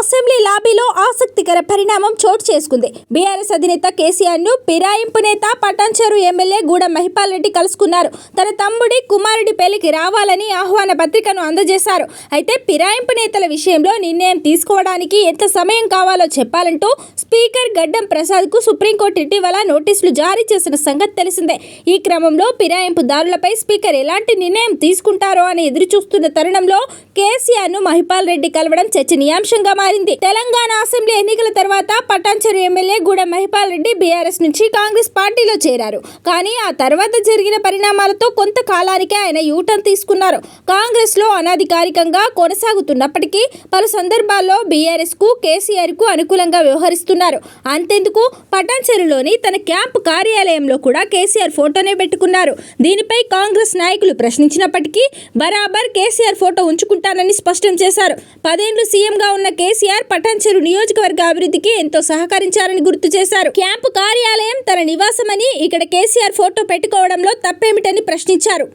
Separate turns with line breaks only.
Assembly లాబీలో ఆసక్తికర పరిణామం చోటు చేసుకుంది. బీఆర్ఎస్ అధినేత కేసీఆర్ను పిరాయింపు నేత పటాన్చెరు ఎమ్మెల్యే గూడ మహిపాల్ రెడ్డి కలుసుకున్నారు. తన తమ్ముడి కుమారుడి పెళ్ళికి రావాలని ఆహ్వాన పత్రికను అందజేశారు. అయితే పిరాయింపు నేతల విషయంలో నిర్ణయం తీసుకోవడానికి ఎంత సమయం కావాలో చెప్పాలంటూ స్పీకర్ గడ్డం ప్రసాద్కు సుప్రీంకోర్టు ఇటీవల నోటీసులు జారీ చేసిన సంగతి తెలిసిందే. ఈ క్రమంలో ఫిరాయింపుదారులపై స్పీకర్ ఎలాంటి నిర్ణయం తీసుకుంటారో అని ఎదురుచూస్తున్న తరుణంలో కేసీఆర్ను మహిపాల్ రెడ్డి కలవడం చర్చనీయాంశంగా మారింది. తెలంగాణ అసెంబ్లీ ఎన్నికల తర్వాత పట్టాంచెరు ఎమ్మెల్యే గూడ మహిపాల్ రెడ్డి బీఆర్ఎస్ నుంచి కాంగ్రెస్ పార్టీలో చేరారు. కానీ ఆ తర్వాత జరిగిన పరిణామాలతో కొంత కాలానికి ఆయన యూటర్న్ తీసుకున్నారు. కాంగ్రెస్లో అనధికారికంగా కొనసాగుతున్నప్పటికీ పలు సందర్భాల్లో బీఆర్ఎస్కు కేసీఆర్కు అనుకూలంగా వ్యవహరిస్తున్నారు. అంతెందుకు? పటాన్చెరులోని తన క్యాంప్ కార్యాలయంలో కూడా కేసీఆర్ ఫోటోనే పెట్టుకున్నారు. దీనిపై కాంగ్రెస్ నాయకులు ప్రశ్నించినప్పటికీ బరాబర్ కేసీఆర్ ఫోటో ఉంచుకుంటానని స్పష్టం చేశారు. పదేండ్లు సీఎంగా ఉన్న కేసీఆర్ కేసీఆర్ పటాన్చెరు నియోజకవర్గ అభివృద్ధికి ఎంతో సహకరించారని గుర్తు చేశారు. క్యాంపు కార్యాలయం తన నివాసమని ఇక్కడ కేసీఆర్ ఫోటో పెట్టుకోవడంలో తప్పేమిటని ప్రశ్నించారు.